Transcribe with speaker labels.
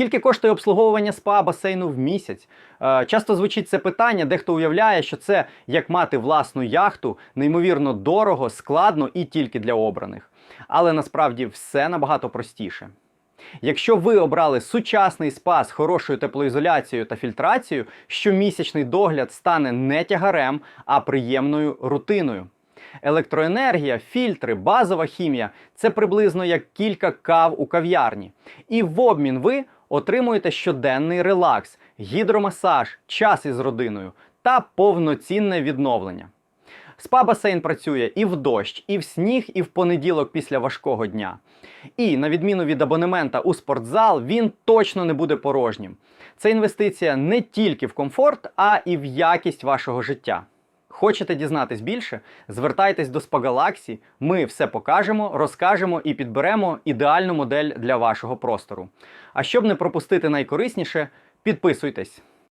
Speaker 1: Скільки коштує обслуговування спа басейну в місяць? Е, Часто звучить це питання, дехто уявляє, що це як мати власну яхту, неймовірно дорого, складно і тільки для обраних. Але насправді все набагато простіше. Якщо ви обрали сучасний спа з хорошою теплоізоляцією та фільтрацією, щомісячний догляд стане не тягарем, а приємною рутиною. Електроенергія, фільтри, базова хімія це приблизно як кілька кав у кав'ярні. І в обмін ви отримуєте щоденний релакс, гідромасаж, час із родиною та повноцінне відновлення. Спа-басейн працює і в дощ, і в сніг, і в понеділок після важкого дня. І на відміну від абонемента у спортзал, він точно не буде порожнім. Це інвестиція не тільки в комфорт, а і в якість вашого життя. Хочете дізнатись більше? Звертайтесь до Спагалаксі, Ми все покажемо, розкажемо і підберемо ідеальну модель для вашого простору. А щоб не пропустити найкорисніше, підписуйтесь.